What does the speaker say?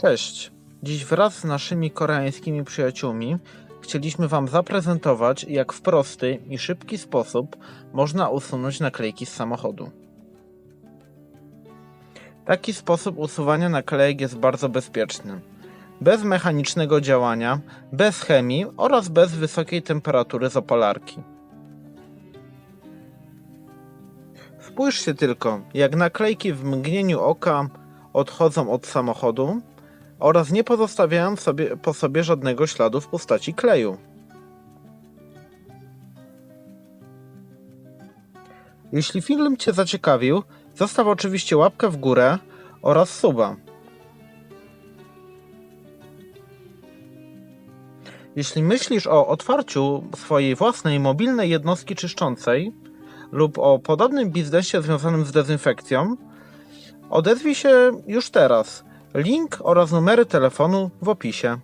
Cześć. Dziś wraz z naszymi koreańskimi przyjaciółmi chcieliśmy Wam zaprezentować, jak w prosty i szybki sposób można usunąć naklejki z samochodu. Taki sposób usuwania naklejek jest bardzo bezpieczny. Bez mechanicznego działania, bez chemii oraz bez wysokiej temperatury zapalarki. Spójrzcie tylko, jak naklejki w mgnieniu oka odchodzą od samochodu oraz nie pozostawiają sobie, po sobie żadnego śladu w postaci kleju. Jeśli film Cię zaciekawił, zostaw oczywiście łapkę w górę oraz suba. Jeśli myślisz o otwarciu swojej własnej mobilnej jednostki czyszczącej lub o podobnym biznesie związanym z dezynfekcją, odezwij się już teraz. Link oraz numery telefonu w opisie.